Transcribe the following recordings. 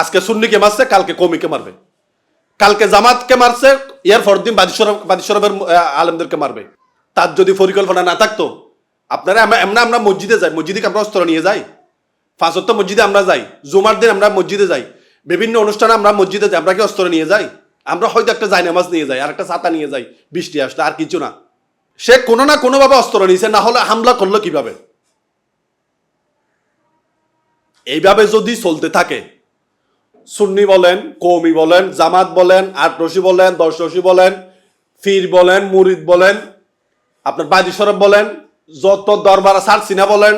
আজকে সুন্নিকে মারছে, কালকে কমিকে মারবে। কালকে জামাতকে মারছে ইয়ার বাদিসরব বাদিসরবের আলেমদেরকে মারবে। তার যদি পরিকল্পনা না থাকতো, আপনারা আমরা আমরা মসজিদে যাই, মসজিদে আমরা অস্ত্র নিয়ে যাই? ফাঁসত্ব মসজিদে আমরা যাই, জুমার দিন আমরা মসজিদে যাই, বিভিন্ন অনুষ্ঠানে আমরা মসজিদে যাই, আমরা কি অস্ত্র নিয়ে যাই? আমরা হয়তো একটা জায়নামাজ নিয়ে যাই আর একটা ছাতা নিয়ে যাই, বৃষ্টি আসলে আর কিছু না। সে কোনো না কোনোভাবে অস্ত্র নিয়েছে না হলে হামলা করল কীভাবে? এইভাবে যদি চলতে থাকে সুন্নি বলেন কৌমি বলেন, জামাত বলেন আটরশি বলেন, দশ দশরশি বলেন, ফির বলেন, মুরিদ বলেন, আপনার বাদি সরব বলেন, যত দরবার সার সারসিনা বলেন,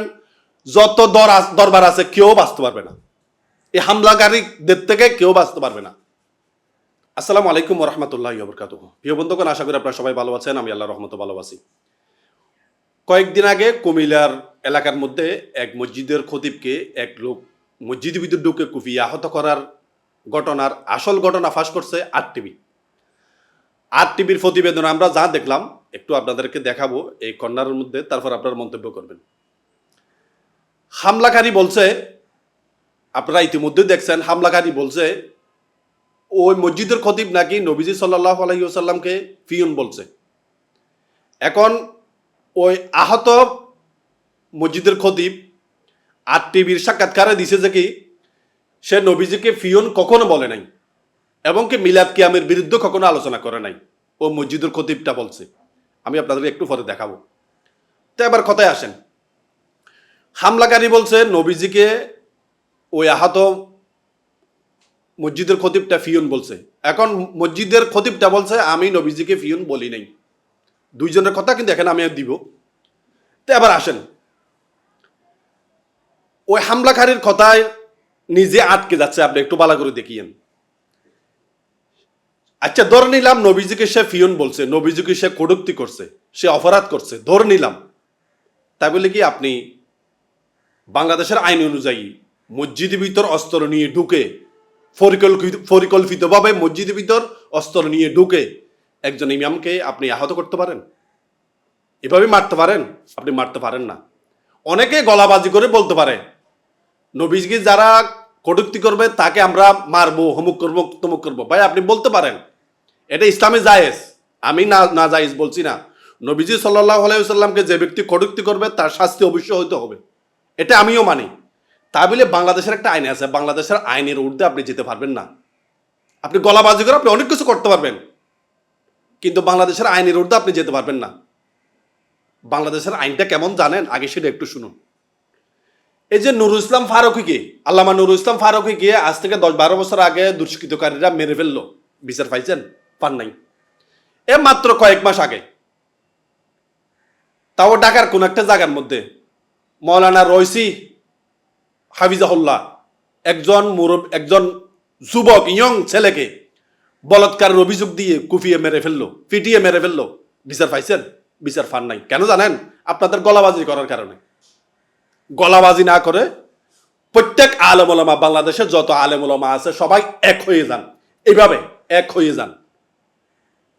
যত দর দরবার আছে, কেউ বাঁচতে পারবে না। এই হামলাকারীদের থেকে কেউ বাঁচতে পারবে না। আসসালামু আলাইকুম রহমতুল্লাহ বরকাত প্রিয় বন্ধুগণ, আশা করি আপনারা সবাই ভালো আছেন, আমি আল্লাহ রহমত ভালোবাসি কয়েকদিন আগে কুমিল্লার এলাকার মধ্যে এক মসজিদের খতিবকে এক লোক মসজিদের ভিতর ঢুকে কুপিয়ে আহত করার ঘটনার আসল ঘটনা ফাঁস করছে আর টিভি আর টিভির প্রতিবেদন আমরা যা দেখলাম, একটু আপনাদেরকে দেখাবো এই কর্নারের মধ্যে, তারপর আপনার মন্তব্য করবেন। হামলাকারী বলছে, আপনারা ইতিমধ্যে দেখছেন, হামলাকারী বলছে, ওই মসজিদের খতিব নাকি নবীজি সাল্লাহ আলহিউসাল্লামকে ফিউন বলছে। এখন ওই আহত মসজিদের খতিব আর টিভির সাক্ষাৎকারে দিছে যে কি সে নবীজিকে ফিয়ন কখনো বলে নাই, এবং কি মিলাদ কিয়ামের বিরুদ্ধে কখনো আলোচনা করে নাই। ও মসজিদের খতিবটা বলছে। আমি আপনাদের একটু পরে দেখাবো। তো এবার কথায় আসেন। হামলাকারী বলছে, নবীজিকে ওই আহত মসজিদের খতিবটা ফিয়ন বলছে। এখন মসজিদের খতিবটা বলছে, আমি নবীজিকে ফিয়ন বলি নাই। দুইজনের কথা কিন্তু এখানে আমি দিব। তো এবার আসেন। ওই হামলাকারীর কথায় নিজে আটকে যাচ্ছে, আপনি একটু বালা করে দেখিয়েন। আচ্ছা ধরে নিলাম নবীজিকে সে ফিয়ন বলছে, নবীজিকে সে কটুক্তি করছে, সে অপরাধ করছে, ধরে নিলাম। তাই বলে কি আপনি বাংলাদেশের আইন অনুযায়ী মসজিদের ভিতর অস্ত্র নিয়ে ঢুকে, পরিকল্পিত পরিকল্পিতভাবে মসজিদের ভিতর অস্ত্র নিয়ে ঢুকে একজন ইমামকে আপনি আহত করতে পারেন? এভাবে মারতে পারেন? আপনি মারতে পারেন না। অনেকে গলাবাজি করে বলতে পারে, নবীজকে যারা কটুক্তি করবে, তাকে আমরা মারবো, হমুক করব, তমুক করব। ভাই, আপনি বলতে পারেন, এটা ইসলামে জায়েজ। আমি না না জায়েজ বলছি না। নবীজি সাল্লাহ আলাইসাল্লামকে যে ব্যক্তি কটুক্তি করবে, তার শাস্তি অবশ্যই হইতে হবে। এটা আমিও মানি। তা বলে বাংলাদেশের একটা আইন আছে, বাংলাদেশের আইনের ঊর্ধ্বে আপনি যেতে পারবেন না। আপনি গলাবাজি করে আপনি অনেক কিছু করতে পারবেন, কিন্তু বাংলাদেশের আইনের ঊর্ধ্বে আপনি যেতে পারবেন না। বাংলাদেশের আইনটা কেমন জানেন? আগে সেটা একটু শুনুন। এই যে নুরুল ইসলাম ফারুকিকে, আল্লামা নুরুল ইসলাম ফারুকিকে আজ থেকে দশ বারো বছর আগে দুষ্কৃতকারীরা মেরে ফেলল। বিচার পাইছেন? পান নাই। এ মাত্র কয়েক মাস আগে। তাও ঢাকার কোন একটা জায়গার মধ্যে মৌলানা রয়সি হাফিজাহুল্লাহ, একজন মুরব, একজন যুবক, ইয়ং ছেলেকে বলৎকারের অভিযোগ দিয়ে কুফিয়ে মেরে ফেলল, পিটিয়ে মেরে ফেলল। বিচার পাইছেন? বিচার ফান নাই। কেন জানেন? আপনাদের গলাবাজি করার কারণে। গলাবাজি না করে প্রত্যেক আলেমুলামা বাংলাদেশে যত আলেমুলামা আছে, সবাই এক হয়ে যান। এইভাবে এক হয়ে যান।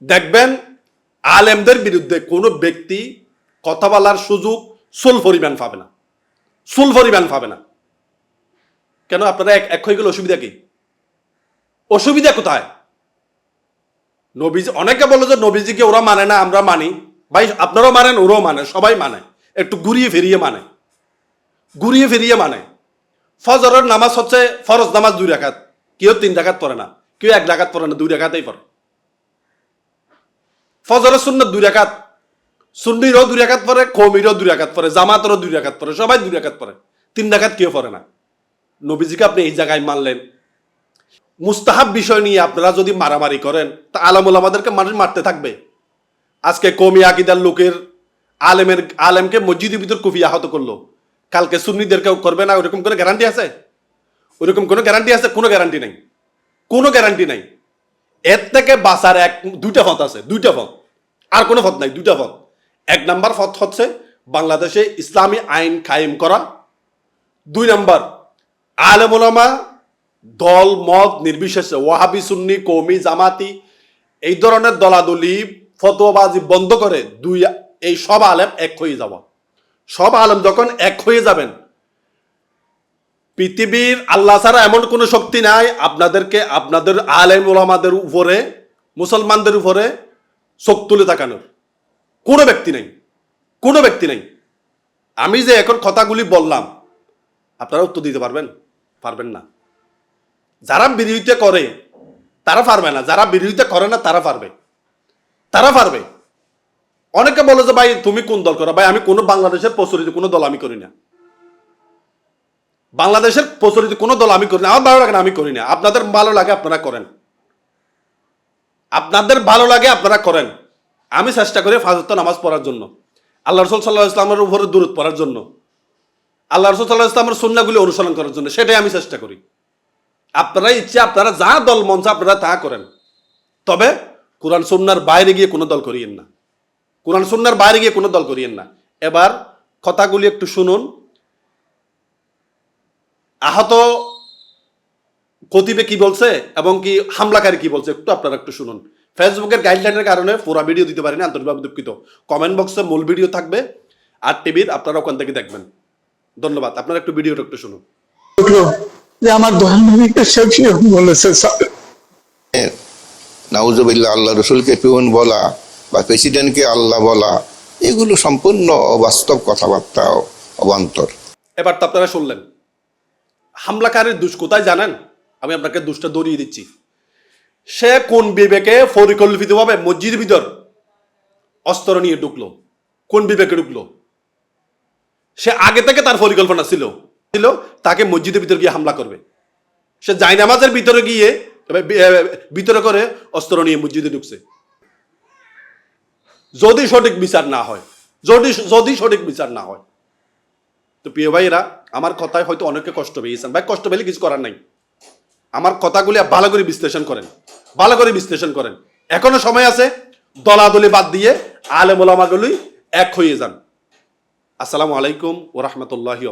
দেখবেন আলেমদের বিরুদ্ধে কোনো ব্যক্তি কথা বলার সুযোগ সুল পরিমাণ পাবে না। সুল পরিমাণ পাবে না। কেন? আপনারা এক এক হয়ে গেলে অসুবিধা কি? অসুবিধা কোথায়? নবীজি, অনেকে বলে যে নবীজিকে ওরা মানে না, আমরা মানি। ভাই, আপনারাও মানেন, ওরাও মানে সবাই মানে। একটু ঘুরিয়ে ফিরিয়ে মানে। ঘুরিয়ে ফিরিয়ে মানে। ফজরের নামাজ হচ্ছে ফরজ নামাজ দুই রাখাত কেউ তিন রাখাত পড়ে না, কেউ এক রাখাত পড়ে না, দুই রাখাতেই পড়ে। ফজরের শূন্য দুই রাখাত সুন্নিরও দুই রাখাত পরে কৌমিরও দুই রাখাত পরে জামাতেরও দুই রাখাত পরে সবাই দুই রাখাত পরে তিন রাখাত কেউ পড়ে না। নবীজিকে আপনি এই জায়গায় মানলেন। মুস্তাহাব বিষয় নিয়ে আপনারা যদি মারামারি করেন, তা আলামুল আমাদেরকে মানুষ মারতে থাকবে। আজকে কমি আকিদার লোকের আলেমের আলেমকে মসজিদের ভিতর কুফি আহত করল। কালকে সুন্নিদেরকেও করবে না ওরকম কোনো গ্যারান্টি আছে? ওরকম কোনো গ্যারান্টি আছে? কোনো গ্যারান্টি নাই। কোনো গ্যারান্টি নাই। এর থেকে বাঁচার এক, দুইটা পথ আছে, দুইটা পথ। আর কোনো পথ নাই, দুইটা পথ। এক নাম্বার পথ হচ্ছে বাংলাদেশে ইসলামী আইন কায়েম করা। দুই নাম্বার আলেমুলামা দল, মত নির্বিশেষে, ওয়াহাবি, সুন্নি কৌমি জামাতি, এই ধরনের দলাদলি, ফতোয়াবাজি বন্ধ করে দুই, এই সব আলেম এক হয়ে যাওয়া। সব আলম যখন এক হয়ে যাবেন, পৃথিবীর আল্লাহ ছাড়া এমন কোনো শক্তি নাই, আপনাদেরকে আপনাদের আলেম ওলামাদের উপরে, মুসলমানদের উপরে চোখ তুলে তাকানোর। কোনো ব্যক্তি নেই, কোনো ব্যক্তি নেই। আমি যে এখন কথাগুলি বললাম, আপনারা উত্তর দিতে পারবেন? পারবেন না। যারা বিরোধিতা করে, তারা পারবে না। যারা বিরোধিতা করে না, তারা পারবে। তারা পারবে। অনেকে বলে যে, ভাই, তুমি কোন দল করো? ভাই, আমি কোনো বাংলাদেশের প্রচলিত কোনো দল আমি করি না। বাংলাদেশের প্রচলিত কোনো দল আমি করি না। আমার ভালো লাগে না, আমি করি না। আপনাদের ভালো লাগে, আপনারা করেন। আপনাদের ভালো লাগে, আপনারা করেন। আমি চেষ্টা করি ফাজত নামাজ পড়ার জন্য। আল্লাহ রসুল সাল্লাহ ইসলামের উপরে দূরত পড়ার জন্য। আল্লাহ রসুল সাল্লাহ ইসলামের সন্ন্যাগুলি অনুসরণ করার জন্য। সেটাই আমি চেষ্টা করি। আপনারা ইচ্ছে, আপনারা যা দল মঞ্চ আপনারা তা করেন। তবে কোরআন সন্ন্যার বাইরে গিয়ে কোনো দল করিয়েন না। কোরআন সুন্নার বাইরে গিয়ে কোনো দল করিয়েন না। এবার কথাগুলি একটু শুনুন। আহত কতিবে কি বলছে এবং কি হামলাকারী কি বলছে একটু আপনারা একটু শুনুন। ফেসবুকের গাইডলাইনের কারণে পুরো ভিডিও দিতে পারিনি আন্তরিকভাবে দুঃখিত। কমেন্ট বক্সে মূল ভিডিও থাকবে আর টিভির আপনারা ওখান থেকে দেখবেন। ধন্যবাদ আপনারা একটু ভিডিওটা একটু শুনুন। যে আমার দয়াল নবীকে বলেছে নাউজবিল্লা আল্লাহ রসুলকে পিউন বলা বা প্রেসিডেন্টকে আল্লাহ বলা, এগুলো সম্পূর্ণ অবাস্তব কথাবার্তা অবান্তর। এবার তো আপনারা শুনলেন। হামলাকারীর দুষ কোথায় জানেন? আমি আপনাকে দুষ্টা দৌড়িয়ে দিচ্ছি। সে কোন বিবেকে পরিকল্পিতভাবে মসজিদের ভিতর অস্ত্র নিয়ে ঢুকলো? কোন বিবেকে ঢুকলো? সে আগে থেকে তার পরিকল্পনা ছিল। ছিল তাকে মসজিদের ভিতর গিয়ে হামলা করবে। সে জাইনামাজের ভিতরে গিয়ে ভিতরে করে অস্ত্র নিয়ে মসজিদে ঢুকছে। যদি সঠিক বিচার না হয়, যদি যদি সঠিক বিচার না হয়। তো প্রিয় ভাইরা আমার কথায় হয়তো অনেকে কষ্ট পেয়েছেন। ভাই, কষ্ট পেলে কিছু করার নাই। আমার কথাগুলি ভালো করে বিশ্লেষণ করেন। ভালো করে বিশ্লেষণ করেন। এখনও সময় আছে, দলাদলি বাদ দিয়ে আলেম ওলামাগুলি এক হয়ে যান। আসসালামু আলাইকুম ও রহমতুল্লাহি